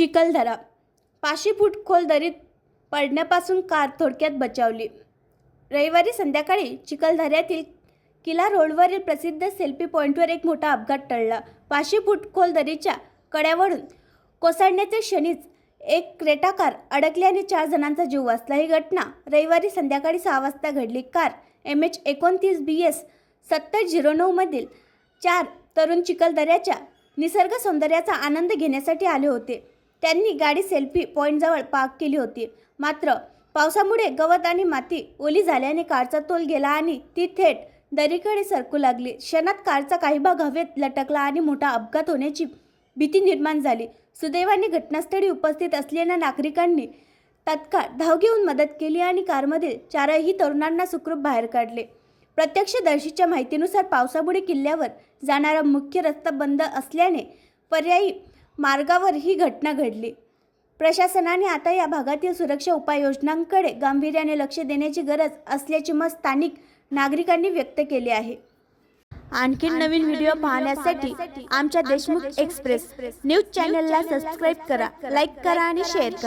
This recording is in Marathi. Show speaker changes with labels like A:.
A: चिखलदरा. पाचशे फूट खोल दरीत पडण्यापासून कार थोडक्यात बचावली. रविवारी संध्याकाळी चिखलदऱ्यातील किला रोडवरील प्रसिद्ध सेल्फी पॉईंटवर एक मोठा अपघात टळला. पाचशे फूट खोल दरीच्या कड्यावरून कोसळण्याच्या क्षणीच एक क्रेटा कार अडकल्याने चार जणांचा जीव वाचला. ही घटना रविवारी संध्याकाळी सहा वाजता घडली. कार एम एच एकोणतीस बी एस सत्तर झिरो नऊमधील चार तरुण चिखलदऱ्याच्या निसर्ग सौंदर्याचा आनंद घेण्यासाठी आले होते. त्यांनी गाडी सेल्फी पॉईंटजवळ पार्क केली होती. मात्र पावसामुळे गवत आणि माती ओली झाल्याने कारचा तोल गेला आणि ती थेट दरीकडे सरकू लागली. क्षणात कारचा काही भाग हवेत लटकला आणि मोठा अपघात होण्याची भीती निर्माण झाली. सुदैवाने घटनास्थळी उपस्थित असलेल्या नागरिकांनी तत्काळ धाव घेऊन मदत केली आणि कारमधील चारही तरुणांना सुखरूप बाहेर काढले. प्रत्यक्षदर्शीच्या माहितीनुसार पावसामुळे किल्ल्यावर जाणारा मुख्य रस्ता बंद असल्याने पर्यायी मार्गावर ही घटना घडली. प्रशासनाने आता या भागातील सुरक्षा उपाययोजनांकडे गांभीर्याने लक्ष देण्याची गरज असल्याचे मत स्थानिक नागरिकांनी व्यक्त केले आहे. आणखी नवीन व्हिडिओ पाहण्यासाठी आमच्या देशमुख एक्सप्रेस न्यूज चॅनलला सबस्क्राईब करा लाईक करा आणि शेअर करा.